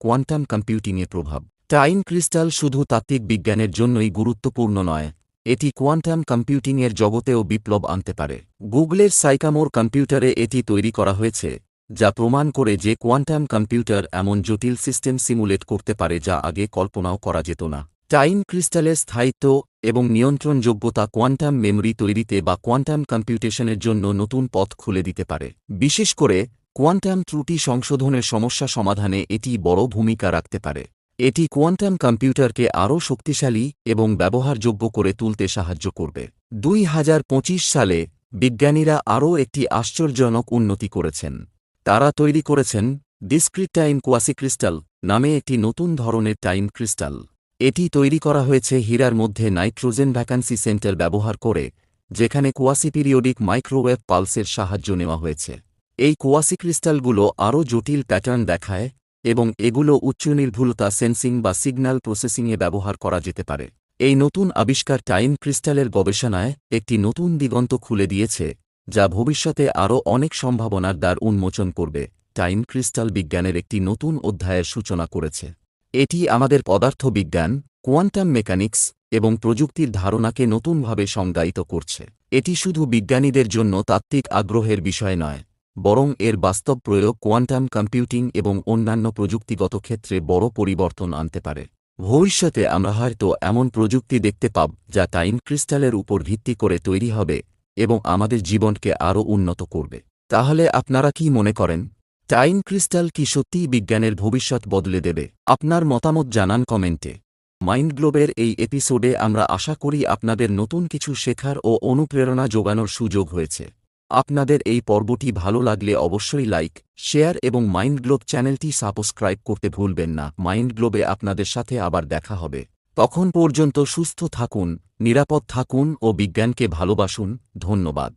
Quantum কম্পিউটিংয়ের প্রভাব। Time crystal শুধু তাত্ত্বিক বিজ্ঞানের জন্যই গুরুত্বপূর্ণ নয়, এটি কোয়ান্টাম কম্পিউটিংয়ের জগতেও বিপ্লব আনতে পারে। গুগলের সাইকামোর কম্পিউটারে এটি তৈরি করা হয়েছে, যা প্রমাণ করে যে কোয়ান্টাম কম্পিউটার এমন জটিল সিস্টেম সিমুলেট করতে পারে যা আগে কল্পনাও করা যেত না। টাইম ক্রিস্টালের স্থায়িত্ব এবং নিয়ন্ত্রণযোগ্যতা কোয়ান্টাম মেমরি তৈরিতে বা কোয়ান্টাম কম্পিউটেশনের জন্য নতুন পথ খুলে দিতে পারে। বিশেষ করে কোয়ান্টাম ত্রুটি সংশোধনের সমস্যা সমাধানে এটি বড় ভূমিকা রাখতে পারে। এটি কোয়ান্টাম কম্পিউটারকে আরও শক্তিশালী এবং ব্যবহারযোগ্য করে তুলতে সাহায্য করবে। দুই হাজার পঁচিশ সালে বিজ্ঞানীরা আরও একটি আশ্চর্যজনক উন্নতি করেছেন। তারা তৈরি করেছেন ডিসক্রিট টাইম কোয়াসিক্রিস্টাল নামে একটি নতুন ধরনের টাইম ক্রিস্টাল। এটি তৈরি করা হয়েছে হীরার মধ্যে নাইট্রোজেন ভ্যাকান্সি সেন্টার ব্যবহার করে, যেখানে কোয়াসিপিরিয়ডিক মাইক্রোওয়েভ পালসের সাহায্য নেওয়া হয়েছে। এই কোয়াসি ক্রিস্টালগুলো আরও জটিল প্যাটার্ন দেখায় এবং এগুলো উচ্চ নির্ভুলতা সেন্সিং বা সিগন্যাল প্রসেসিংয়ে ব্যবহার করা যেতে পারে। এই নতুন আবিষ্কার টাইম ক্রিস্টালের গবেষণায় একটি নতুন দিগন্ত খুলে দিয়েছে, যা ভবিষ্যতে আরও অনেক সম্ভাবনার দ্বার উন্মোচন করবে, টাইম ক্রিস্টাল বিজ্ঞানের একটি নতুন অধ্যায়ের সূচনা করেছে। এটি আমাদের পদার্থবিজ্ঞান, কোয়ান্টাম মেকানিক্স এবং প্রযুক্তির ধারণাকে নতুনভাবে সংজ্ঞায়িত করছে। এটি শুধু বিজ্ঞানীদের জন্য তাত্ত্বিক আগ্রহের বিষয় নয় বরং এর বাস্তব প্রয়োগ কোয়ান্টাম কম্পিউটিং এবং অন্যান্য প্রযুক্তিগত ক্ষেত্রে বড় পরিবর্তন আনতে পারে। ভবিষ্যতে আমরা হয়তো এমন প্রযুক্তি দেখতে পাব যা টাইম ক্রিস্টালের উপর ভিত্তি করে তৈরি হবে এবং আমাদের জীবনকে আরও উন্নত করবে। তাহলে আপনারা কি মনে করেন? টাইম ক্রিস্টাল কি সত্যিই বিজ্ঞানের ভবিষ্যৎ বদলে দেবে? আপনার মতামত জানান কমেন্টে। মাইন্ড গ্লোবের এই এপিসোডে আমরা আশা করি আপনাদের নতুন কিছু শেখার ও অনুপ্রেরণা যোগানোর সুযোগ হয়েছে। আপনাদের এই পর্বটি ভালো লাগলে অবশ্যই লাইক, শেয়ার এবং মাইন্ড গ্লোব চ্যানেলটি সাবস্ক্রাইব করতে ভুলবেন না। মাইন্ড গ্লোবে আপনাদের সাথে আবার দেখা হবে। তখন পর্যন্ত সুস্থ থাকুন, নিরাপদ থাকুন ও বিজ্ঞানকে ভালোবাসুন। ধন্যবাদ।